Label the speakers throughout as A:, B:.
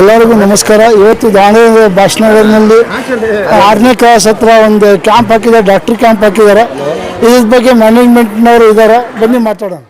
A: ಎಲ್ಲರಿಗೂ ನಮಸ್ಕಾರ. ಇವತ್ತು ದಾವಣಗೆರೆ ಭಾಷಣಗಳಲ್ಲಿ ಆರನೇ ಕ್ಲಾಸ್ ಹತ್ರ ಒಂದು ಕ್ಯಾಂಪ್ ಹಾಕಿದ್ದಾರೆ ಡಾಕ್ಟ್ರಿ ಕ್ಯಾಂಪ್ ಹಾಕಿದ್ದಾರೆ. ಇದ್ರ ಬಗ್ಗೆ ಮ್ಯಾನೇಜ್ಮೆಂಟ್ನವರು ಇದ್ದಾರೆ ಬನ್ನಿ ಮಾತಾಡೋಣ.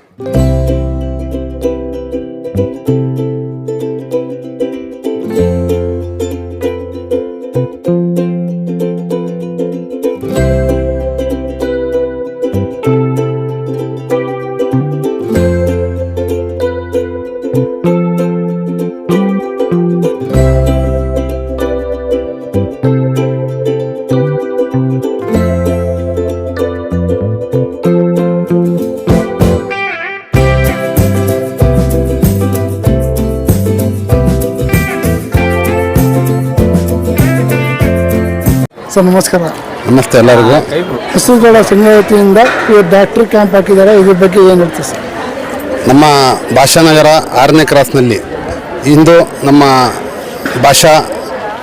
A: ಸರ್ ನಮಸ್ಕಾರ.
B: ನಮಸ್ತೆ ಎಲ್ಲರಿಗೂ.
A: ಹಸುಗಳ ಸಂಘ ವತಿಯಿಂದ ಇವತ್ತು ಡಾಕ್ಟ್ರಿ ಕ್ಯಾಂಪ್ ಹಾಕಿದ್ದಾರೆ ಇದ್ರ ಬಗ್ಗೆ ಏನು ಹೇಳ್ತೀವಿ ಸರ್?
B: ನಮ್ಮ ಭಾಷಾನಗರ ಆರನೇ ಕ್ರಾಸ್ನಲ್ಲಿ ಇಂದು ನಮ್ಮ ಭಾಷಾ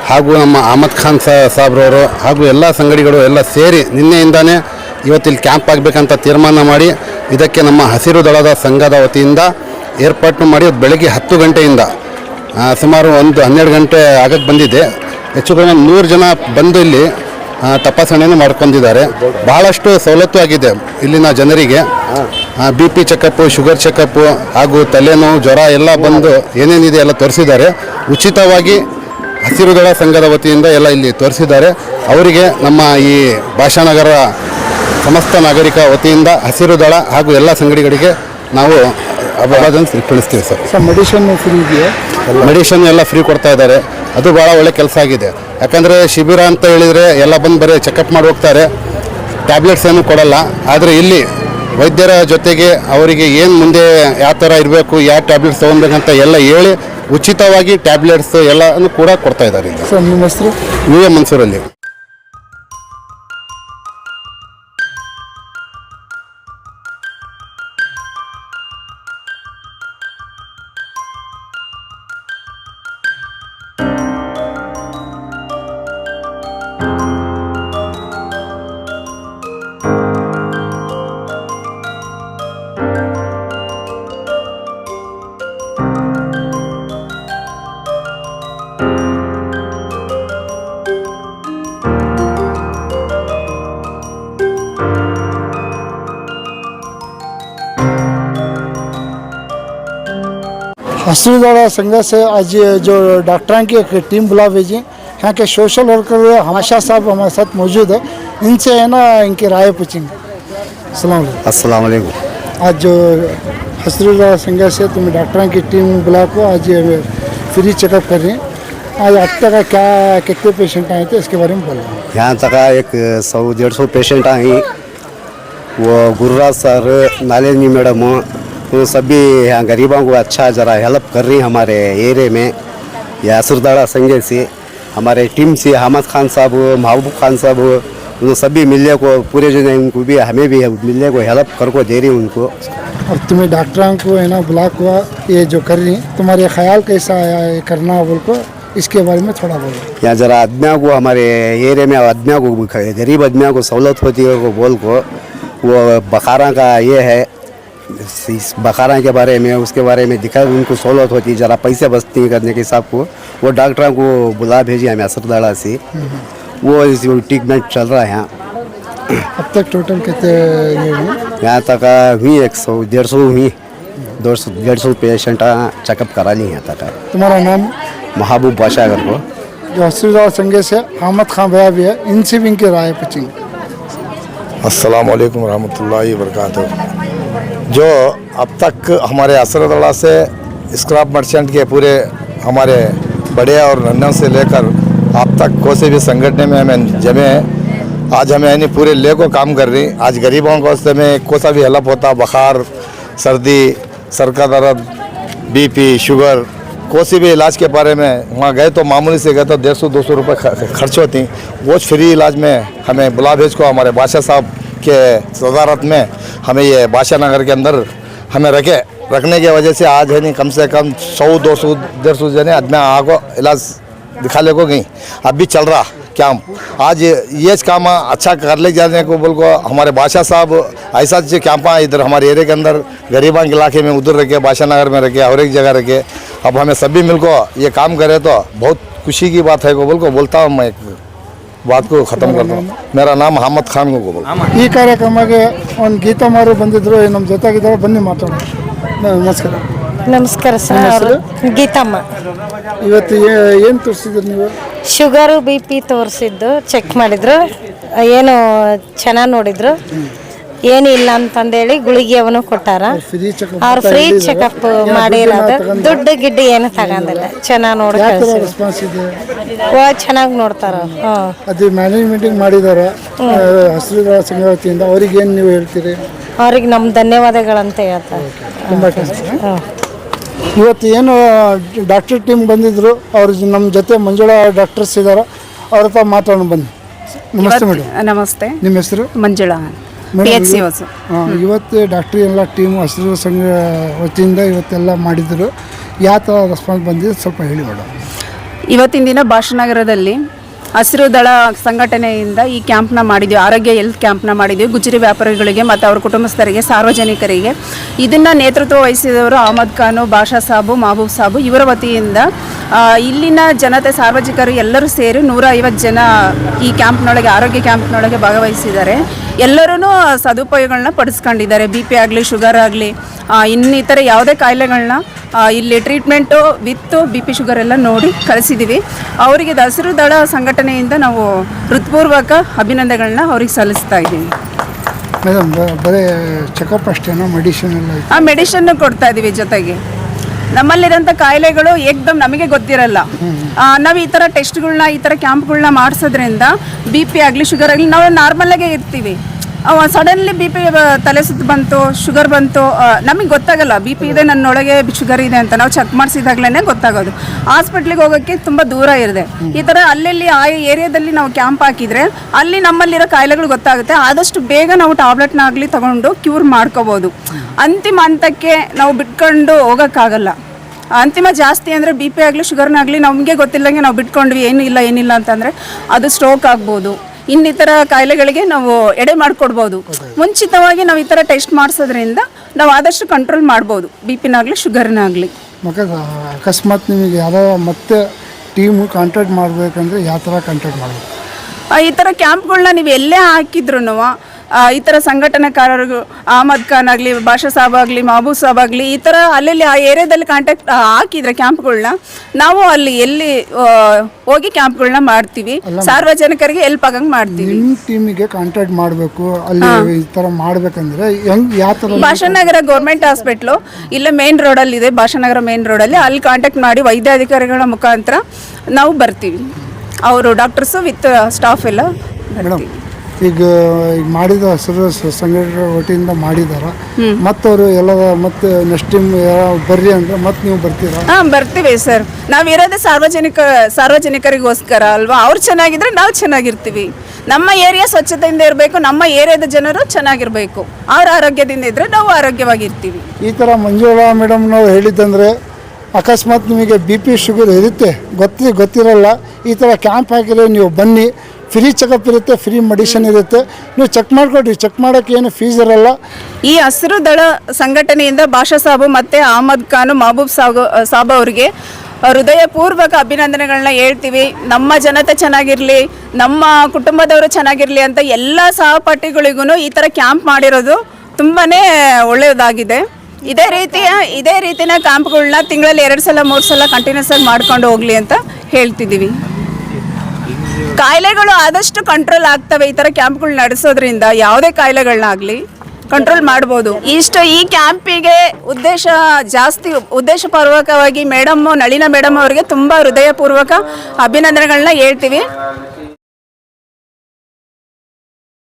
B: ಹಾಗೂ ನಮ್ಮ ಅಹಮದ್ ಖಾನ್ ಸಾಬ್ರವರು ಹಾಗೂ ಎಲ್ಲ ಸಂಗಡಿಗಳು ಎಲ್ಲ ಸೇರಿ ನಿನ್ನೆಯಿಂದಾನೇ ಇವತ್ತಿಲ್ಲಿ ಕ್ಯಾಂಪ್ ಆಗಬೇಕಂತ ತೀರ್ಮಾನ ಮಾಡಿ ಇದಕ್ಕೆ ನಮ್ಮ ಹಸಿರು ದಳದ ಸಂಘದ ವತಿಯಿಂದ ಏರ್ಪಾಟು ಮಾಡಿ ಬೆಳಗ್ಗೆ ಹತ್ತು ಗಂಟೆಯಿಂದ ಸುಮಾರು ಒಂದು ಹನ್ನೆರಡು ಗಂಟೆ ಆಗಕ್ಕೆ ಬಂದಿದೆ. ಹೆಚ್ಚು ಕಡಿಮೆ ನೂರು ಜನ ಬಂದು ಇಲ್ಲಿ ತಪಾಸಣೆಯನ್ನು ಮಾಡ್ಕೊಂಡಿದ್ದಾರೆ. ಭಾಳಷ್ಟು ಸವಲತ್ತು ಆಗಿದೆ ಇಲ್ಲಿನ ಜನರಿಗೆ. B P checkup sugar checkup ಹಾಗೂ ತಲೆನೋವು ಜ್ವರ ಎಲ್ಲ ಬಂದು ಏನೇನಿದೆ ಎಲ್ಲ ತೋರಿಸಿದ್ದಾರೆ. ಉಚಿತವಾಗಿ ಹಸಿರುದಳ ಸಂಘದ ವತಿಯಿಂದ ಎಲ್ಲ ಇಲ್ಲಿ ತೋರಿಸಿದ್ದಾರೆ. ಅವರಿಗೆ ನಮ್ಮ ಈ ಭಾಷಾನಗರ ಸಮಸ್ತ ನಾಗರಿಕ ವತಿಯಿಂದ ಹಸಿರು ದಳ ಹಾಗೂ ಎಲ್ಲ ಸಂಗಡಿಗಳಿಗೆ ನಾವು ಅಭಿವಾದನೆ ತಿಳಿಸ್ತೀವಿ ಸರ್.
A: ಸರ್ ಮೆಡಿಷನ್ ಫ್ರೀ ಇದೆಯಾ?
B: ಮೆಡಿಷನ್ ಎಲ್ಲ ಫ್ರೀ ಕೊಡ್ತಾ ಇದ್ದಾರೆ. ಅದು ಭಾಳ ಒಳ್ಳೆ ಕೆಲಸ ಆಗಿದೆ. ಯಾಕಂದರೆ ಶಿಬಿರ ಅಂತ ಹೇಳಿದರೆ ಎಲ್ಲ ಬಂದು ಬರೀ ಚೆಕಪ್ ಮಾಡಿ ಹೋಗ್ತಾರೆ. ಟ್ಯಾಬ್ಲೆಟ್ಸ್ ಏನು ಕೊಡಲ್ಲ. ಆದರೆ ಇಲ್ಲಿ ವೈದ್ಯರ ಜೊತೆಗೆ ಅವರಿಗೆ ಏನು ಮುಂದೆ ಯಾವ ಥರ ಇರಬೇಕು ಯಾವ ಟ್ಯಾಬ್ಲೆಟ್ಸ್ ತೊಗೊಬೇಕಂತ ಎಲ್ಲ ಹೇಳಿ ಉಚಿತವಾಗಿ ಟ್ಯಾಬ್ಲೆಟ್ಸ್ ಎಲ್ಲನೂ ಕೂಡ ಕೊಡ್ತಾ ಇದ್ದಾರೆ
A: ಸರ್ ನಿಮ್ಮ ಹೆಸರು?
B: U A ಮನ್ಸೂರಲ್ಲಿ.
A: हसूरदारा संघ से आज जो डॉक्टर की एक टीम बुला भेजी यहाँ के सोशल वर्कर हमाशा साहब हमारे साथ मौजूद है। इनसे है ना इनकी राय पूछेंगे।
B: अस्सलाम वालेकुम।
A: आज जो हसूरदारा संघ से तुम डॉक्टर की टीम बुला को आज फ्री चेकअप कर रही हैं। आज अब तक क्या कितने पेशेंट आए थे इसके बारे में बोल। रहे हैं
C: यहाँ तक एक सौ डेढ़ सौ पेशेंट आई वो गुरुराज सर नालिनी मैडम वो सभी गरीबों को अच्छा ज़रा हेल्प कर रही हमारे एरिया में। या असरदाड़ा संजय से हमारे टीम से अहमद खान साहब महबूब खान साहब उन सभी मिलने को पूरे जो है उनको भी हमें भी मिलने को हेल्प कर को दे रही हैं उनको।
A: अब तुम्हें डॉक्टरों को है ना बुला को ये जो कर रही हैं तुम्हारे ख्याल कैसा आया ये करना बोल को इसके बारे में थोड़ा बोलो।
C: यहाँ ज़रा आदमियों को हमारे एरिया में आदमियों को गरीब आदमियों को सहूलत होती है वो बोल को वो बखारा का ये है बखारा के बारे में उसके बारे में दिखा उनको सहूलत होती है ज़रा पैसे बचती हैं करने के हिसाब को। वो डॉक्टर को बुला भेजी हमें असरदाड़ा से। वो इस ट्रीटमेंट चल रहा है यहाँ।
A: अब तक टोटल कितने
C: यहाँ तक हुई एक सौ डेढ़ सौ हुई। दो सौ डेढ़ सौ पेशेंट चेकअप करा ली यहाँ तक
A: तुम्हारा नाम?
C: महबूब बादशाह को।
A: जो हसीदार संघ से अहमद खान भैया भी है इनसे भी इनकी राय पूछेंगे।
D: अस्सलाम वालेकुम रहमतुल्लाहि वरकatuh जो अब तक हमारे असरदड़ा से स्क्रैप मर्चेंट के पूरे हमारे बड़े और नन्हों से लेकर अब तक कोई भी संगठन में हमें जमे हैं। आज हमें यानी पूरे ले को काम कर रही आज गरीबों को उससे में कोई सा भी हेल्प होता, बुखार, सर्दी, सर का दर्द बीपी शुगर कोई भी इलाज के बारे में वहाँ गए तो मामूली से गए तो डेढ़ सौ, दो सौ रुपये खर्च होती वो फ्री इलाज में हमें बुला भेज को हमारे बादशाह साहब के सदारत में हमें ये बादशाह नगर के अंदर हमें रखे, रखने की वजह से आज है नहीं, कम से कम सौ, दो सौ, डेढ़ सौ जने आदमी आगो इलाज दिखा ले को गई। अब भी चल रहा काम आज ये काम अच्छा कर ले जाने को बोल को हमारे बादशाह साहब, ऐसा जो कैंपा इधर हमारे एरिया के अंदर गरीबां के इलाके में उधर रखे, बादशाह नगर में रखे और एक जगह रखे। अब हमें सभी मिलको ये काम करे तो बहुत खुशी की बात है को बोल को बोलता हूँ मैं बात को ख़त्म करता हूँ मेरा नाम अहमद खान को बोल
A: ಈ ಕಾರ್ಯಕ್ರಮಕ್ಕೆ ಒಂದು ಗೀತಮಾರು ಬಂದಿದ್ರು ನಮ್ಮ ಜೊತೆಗಿದ್ದಾರೆ ಬನ್ನಿ ಮಾತಾಡೋಣ ನ- ನಮಸ್ಕಾರ
E: ನಮಸ್ಕಾರ ಸರ್
A: ನಿಮ್ಮ
E: ಅವರು ಗೀತಮ್ಮ
A: ಇವತ್ತು ಏನು ತೋರಿಸಿದ್ರಿ ನೀವು
E: ಶುಗರು ಬಿ ಪಿ ತೋರಿಸಿದ್ದು ಚೆಕ್ ಮಾಡಿದ್ರು ಏನು ಚೆನ್ನಾಗಿ ನೋಡಿದ್ರು ಏನಿಲ್ಲ ಅಂತಂದೇಳಿ ಗುಳಿಗೆ ಅವನು ಕೊಟ್ಟಾರ. ಅವ್ರು ಫ್ರೀ ಚೆಕಪ್ ಮಾಡಿರೋದು ದುಡ್ಡು ಗಿಡ್ಡು ಏನು ತಗೊಂಡಿಲ್ಲ. ಚೆನ್ನಾಗಿ ನೋಡಿ ಚೆನ್ನಾಗಿ ನೋಡ್ತಾರ
A: ಅದು ಮ್ಯಾನೇಜ್ಮೆಂಟಿಗೆ ಮಾಡಿದ್ದಾರೆ ಹಸಿರು ಸಂಘ ವತಿಯಿಂದ ಅವ್ರಿಗೆ ಏನು ನೀವು ಹೇಳ್ತೀರಿ?
E: ಅವ್ರಿಗೆ ನಮ್ಮ ಧನ್ಯವಾದಗಳಂತ ಹೇಳ್ತಾರೆ.
A: ಇವತ್ತು ಏನು ಡಾಕ್ಟರ್ ಟೀಮ್ ಬಂದಿದ್ರು. ಅವ್ರ ನಮ್ಮ ಜೊತೆ ಮಂಜುಳಾ ಡಾಕ್ಟರ್ಸ್ ಇದ್ದಾರೆ ಅವ್ರ ಹತ್ರ ಮಾತಾಡೋಣ ಬನ್ನಿ. ನಮಸ್ತೆ ಮೇಡಮ್.
F: ನಮಸ್ತೆ.
A: ನಿಮ್ಮ ಹೆಸರು?
F: ಮಂಜುಳಾ ಪಿ ಎಚ್ ಸಿ ಹೊಸ
A: ಇವತ್ತು ಡಾಕ್ಟ್ರಿ ಎಲ್ಲ ಟೀಮ್ ಹಸಿರು ಸಂಘ ವತಿಯಿಂದ ಇವತ್ತೆಲ್ಲ ಮಾಡಿದ್ರು. ಯಾವ ಥರ ರೆಸ್ಪಾನ್ಸ್ ಬಂದಿದೆ ಸ್ವಲ್ಪ ಹೇಳಿ ಮೇಡಮ್.
F: ಇವತ್ತಿನ ದಿನ ಭಾಷನಗರದಲ್ಲಿ ಹಸಿರು ದಳ ಸಂಘಟನೆಯಿಂದ ಈ ಕ್ಯಾಂಪ್ನ ಮಾಡಿದ್ವಿ, ಆರೋಗ್ಯ ಹೆಲ್ತ್ ಕ್ಯಾಂಪ್ನ ಮಾಡಿದ್ವಿ ಗುಜರಿ ವ್ಯಾಪಾರಿಗಳಿಗೆ ಮತ್ತು ಅವ್ರ ಕುಟುಂಬಸ್ಥರಿಗೆ, ಸಾರ್ವಜನಿಕರಿಗೆ. ಇದನ್ನು ನೇತೃತ್ವ ವಹಿಸಿದವರು ಅಹಮದ್ ಖಾನು, ಬಾಷಾ ಸಾಬು ಮಹಬೂಬ್ ಸಾಬು ಇವರ ವತಿಯಿಂದ ಇಲ್ಲಿನ ಜನತೆ ಸಾರ್ವಜನಿಕರು ಎಲ್ಲರೂ ಸೇರಿ ನೂರ ಜನ ಈ ಕ್ಯಾಂಪ್ನೊಳಗೆ, ಆರೋಗ್ಯ ಕ್ಯಾಂಪ್ನೊಳಗೆ ಭಾಗವಹಿಸಿದ್ದಾರೆ. ಎಲ್ಲರೂ ಸದುಪಯೋಗಗಳನ್ನ ಪಡಿಸ್ಕೊಂಡಿದ್ದಾರೆ. ಬಿ ಪಿ ಆಗಲಿ, ಶುಗರ್ ಆಗಲಿ ಇನ್ನಿತರ ಯಾವುದೇ ಕಾಯಿಲೆಗಳನ್ನ ಇಲ್ಲಿ ಟ್ರೀಟ್ಮೆಂಟು ವಿತ್ತು ಬಿ ಪಿ ಶುಗರ್ ಎಲ್ಲ ನೋಡಿ ಕಳಿಸಿದ್ದೀವಿ ಅವರಿಗೆ ದಸರು ಹಸಿರು ದಳ ಸಂಘಟನೆಯಿಂದ ನಾವು ಹೃತ್ಪೂರ್ವಕ ಅಭಿನಂದನೆಗಳನ್ನ ಅವ್ರಿಗೆ ಸಲ್ಲಿಸ್ತಾ ಇದ್ದೀವಿ.
A: ಮೇಡಮ್ ಬರೀ ಚೆಕಪ್ ಅಷ್ಟೇನಾ ಮೆಡಿಸಿನ್ ಎಲ್ಲ
F: ಆ ಮೆಡಿಷನ್ ಕೊಡ್ತಾ ಇದ್ದೀವಿ ಜೊತೆಗೆ. ನಮ್ಮಲ್ಲಿರೋಂಥ ಕಾಯಿಲೆಗಳು ಏಕ್ದಮ್ ನಮಗೆ ಗೊತ್ತಿರಲ್ಲ. ನಾವು ಈ ಥರ ಟೆಸ್ಟ್ಗಳನ್ನ ಈ ಥರ ಕ್ಯಾಂಪ್ಗಳನ್ನ ಮಾಡಿಸೋದ್ರಿಂದ ಬಿ ಪಿ ಆಗಲಿ ಶುಗರ್ ಆಗಲಿ ನಾವು ನಾರ್ಮಲಾಗೇ ಇರ್ತೀವಿ. ಸಡನ್ಲಿ ಬಿ ಪಿ ತಲೆ ಸುತ್ತು ಬಂತು ಶುಗರ್ ಬಂತು ನಮಗೆ ಗೊತ್ತಾಗಲ್ಲ. ಬಿ ಪಿ ಇದೆ, ನನ್ನೊಳಗೆ ಶುಗರ್ ಇದೆ ಅಂತ. ನಾವು ಚೆಕ್ ಮಾಡಿಸಿದಾಗಲೇ ಗೊತ್ತಾಗೋದು. ಹಾಸ್ಪಿಟ್ಲಿಗೆ ಹೋಗೋಕ್ಕೆ ತುಂಬ ದೂರ ಇರದೆ. ಈ ಥರ ಅಲ್ಲಲ್ಲಿ ಆ ಏರಿಯಾದಲ್ಲಿ ನಾವು ಕ್ಯಾಂಪ್ ಹಾಕಿದರೆ, ಅಲ್ಲಿ ನಮ್ಮಲ್ಲಿರೋ ಕಾಯಿಲೆಗಳು ಗೊತ್ತಾಗುತ್ತೆ. ಆದಷ್ಟು ಬೇಗ ನಾವು ಟ್ಯಾಬ್ಲೆಟ್ನಾಗಲಿ ತೊಗೊಂಡು ಕ್ಯೂರ್ ಮಾಡ್ಕೋಬೋದು. ಅಂತಿಮ ಹಂತಕ್ಕೆ ನಾವು ಬಿಟ್ಕೊಂಡು ಹೋಗೋಕ್ಕಾಗಲ್ಲ. ಅಂತಿಮ ಜಾಸ್ತಿ ಅಂದರೆ ಬಿ ಪಿ ಆಗಲಿ ಶುಗರ್ನಾಗಲಿ ನಮಗೆ ಗೊತ್ತಿಲ್ಲಂಗೆ ನಾವು ಬಿಟ್ಕೊಂಡ್ವಿ ಏನು ಇಲ್ಲ ಏನಿಲ್ಲ ಅಂತಂದರೆ ಅದು ಸ್ಟ್ರೋಕ್ ಆಗ್ಬೋದು. ಇನ್ನಿತರ ಕಾಯಿಲೆಗಳಿಗೆ ನಾವು ಎಡೆ ಮಾಡಿಕೊಡ್ಬೋದು. ಮುಂಚಿತವಾಗಿ ನಾವು ಈ ಥರ ಟೆಸ್ಟ್ ಮಾಡಿಸೋದ್ರಿಂದ ನಾವು ಆದಷ್ಟು ಕಂಟ್ರೋಲ್ ಮಾಡ್ಬೋದು. ಬಿ ಪಿನಾಗಲಿ ಶುಗರ್ನಾಗಲಿ
A: ಮಕ್ಕ ಅಕಸ್ಮಾತ್ ನಿಮಗೆ ಯಾವ ಮತ್ತೆ ಟೀಮು ಕಾಂಟ್ಯಾಕ್ಟ್ ಮಾಡಬೇಕಂದ್ರೆ ಯಾವ ಥರ ಕಾಂಟ್ಯಾಕ್ಟ್ ಮಾಡಬೇಕು?
F: ಈ ಥರ ಕ್ಯಾಂಪ್ಗಳನ್ನ ನೀವು ಎಲ್ಲೇ ಹಾಕಿದ್ರು ಈ ಥರ ಸಂಘಟನಾಕಾರರು ಅಹಮದ್ ಖಾನ್ ಆಗಲಿ ಬಾಷಾ ಸಾಬ್ ಆಗಲಿ ಮಹಬೂಬ್ ಸಾಬ್ ಆಗಲಿ ಈ ಥರ ಅಲ್ಲಲ್ಲಿ ಆ ಏರಿಯಾದಲ್ಲಿ ಕಾಂಟ್ಯಾಕ್ಟ್ ಹಾಕಿದ್ರೆ ಕ್ಯಾಂಪ್ಗಳನ್ನ ನಾವು ಅಲ್ಲಿ ಎಲ್ಲಿ ಹೋಗಿ ಕ್ಯಾಂಪ್ಗಳನ್ನ ಮಾಡ್ತೀವಿ. ಸಾರ್ವಜನಿಕರಿಗೆ ಹೆಲ್ಪ್ ಆಗಂಗೆ ಮಾಡ್ತೀವಿ.
A: ನಿಮ್ಮ ಟೀಮಿಗೆ ಕಾಂಟ್ಯಾಕ್ಟ್ ಮಾಡಬೇಕು ಅಲ್ಲಿ ಈ ಥರ ಮಾಡಬೇಕಂದ್ರೆ
F: ಭಾಷಾನಗರ ಗೌರ್ಮೆಂಟ್ ಹಾಸ್ಪಿಟ್ಲು ಇಲ್ಲೇ ಮೇನ್ ರೋಡಲ್ಲಿ ಇದೆ ಭಾಷಾನಗರ ಮೇನ್ ರೋಡಲ್ಲಿ ಅಲ್ಲಿ ಕಾಂಟ್ಯಾಕ್ಟ್ ಮಾಡಿ ವೈದ್ಯಾಧಿಕಾರಿಗಳ ಮುಖಾಂತರ ನಾವು ಬರ್ತೀವಿ. ಅವರು ಡಾಕ್ಟರ್ಸು ವಿತ್ ಸ್ಟಾಫ್ ಎಲ್ಲ
A: ಮೇಡಮ್ ಈಗ ಈಗ ಮಾಡಿದ ಹಸಿರು ಸಂಘಟನೆ ವತಿಯಿಂದ ಮಾಡಿದಾರ. ಮತ್ತವರು ಎಲ್ಲ ಮತ್ತೆ ನೆಕ್ಸ್ಟ್ ಟೈಮ್ ಬರ್ರಿ ಅಂದ್ರೆ ಮತ್ತೆ ನೀವು ಬರ್ತೀರಾ?
F: ಹಾ ಬರ್ತೀವಿ ಸರ್. ನಾವು ನಾವಿರೋದೇ ಸಾರ್ವಜನಿಕ ಸಾರ್ವಜನಿಕರಿಗೋಸ್ಕರ ಅಲ್ವಾ? ಅವ್ರು ಚೆನ್ನಾಗಿದ್ರೆ ನಾವು ಚೆನ್ನಾಗಿರ್ತೀವಿ. ನಮ್ಮ ಏರಿಯಾ ಸ್ವಚ್ಛತೆಯಿಂದ ಇರಬೇಕು ನಮ್ಮ ಏರಿಯಾದ ಜನರು ಚೆನ್ನಾಗಿರಬೇಕು. ಅವ್ರ ಆರೋಗ್ಯದಿಂದ ಇದ್ರೆ ನಾವು ಆರೋಗ್ಯವಾಗಿರ್ತೀವಿ.
A: ಈ ಥರ ಮಂಜುಳಾ ಮೇಡಮ್ ನಾವು ಹೇಳಿದ್ದಂದ್ರೆ ಅಕಸ್ಮಾತ್ ನಿಮಗೆ ಬಿ ಪಿ ಶುಗರ್ ಇರುತ್ತೆ ಗೊತ್ತಿ ಗೊತ್ತಿರಲ್ಲ ಈ ಥರ ಕ್ಯಾಂಪ್ ಹಾಕಿದ್ರೆ ನೀವು ಬನ್ನಿ ಫ್ರೀ ಚೆಕಪ್ ಇರುತ್ತೆ, ಫ್ರೀ ಮೆಡಿಸಿನ್ ಇರುತ್ತೆ. ನೀವು ಚೆಕ್ ಮಾಡ್ಕೊಡ್ರಿ ಚೆಕ್ ಮಾಡೋಕೆ ಏನು ಫೀಸ್ ಇರಲ್ಲ.
F: ಈ ಹಸಿರು ದಳ ಸಂಘಟನೆಯಿಂದ ಬಾಷಾ ಸಾಬು ಮತ್ತು ಅಹಮದ್ ಖಾನ್, ಮಹಬೂಬ್ ಸಾಬ್ ಸಾಬ್ ಅವರಿಗೆ ಹೃದಯಪೂರ್ವಕ ಅಭಿನಂದನೆಗಳನ್ನ ಹೇಳ್ತೀವಿ. ನಮ್ಮ ಜನತೆ ಚೆನ್ನಾಗಿರಲಿ, ನಮ್ಮ ಕುಟುಂಬದವರು ಚೆನ್ನಾಗಿರಲಿ ಅಂತ ಎಲ್ಲ ಸಹಪಾಠಿಗಳಿಗೂ ಈ ಥರ ಕ್ಯಾಂಪ್ ಮಾಡಿರೋದು ತುಂಬಾ ಒಳ್ಳೆಯದಾಗಿದೆ. ಇದೇ ರೀತಿಯ ಇದೇ ರೀತಿಯ ಕ್ಯಾಂಪ್ಗಳನ್ನ ತಿಂಗಳಲ್ಲಿ ಎರಡು ಸಲ, ಮೂರು ಸಲ ಕಂಟಿನ್ಯೂಸ್ ಆಗಿ ಮಾಡ್ಕೊಂಡು ಹೋಗಲಿ ಅಂತ ಹೇಳ್ತಿದ್ದೀವಿ. ಕಾಯಿಲೆಗಳು ಆದಷ್ಟು ಕಂಟ್ರೋಲ್ ಆಗ್ತವೆ ಈ ಥರ ಕ್ಯಾಂಪ್ಗಳು ನಡೆಸೋದ್ರಿಂದ. ಯಾವುದೇ ಕಾಯಿಲೆಗಳನ್ನಾಗಲಿ ಕಂಟ್ರೋಲ್ ಮಾಡ್ಬೋದು. ಇಷ್ಟು ಈ ಕ್ಯಾಂಪಿಗೆ ಉದ್ದೇಶ ಜಾಸ್ತಿ, ಉದ್ದೇಶಪೂರ್ವಕವಾಗಿ ಮೇಡಮ್ ನಳಿನ ಮೇಡಮ್ ಅವರಿಗೆ ತುಂಬ ಹೃದಯಪೂರ್ವಕ ಅಭಿನಂದನೆಗಳನ್ನ ಹೇಳ್ತೀವಿ.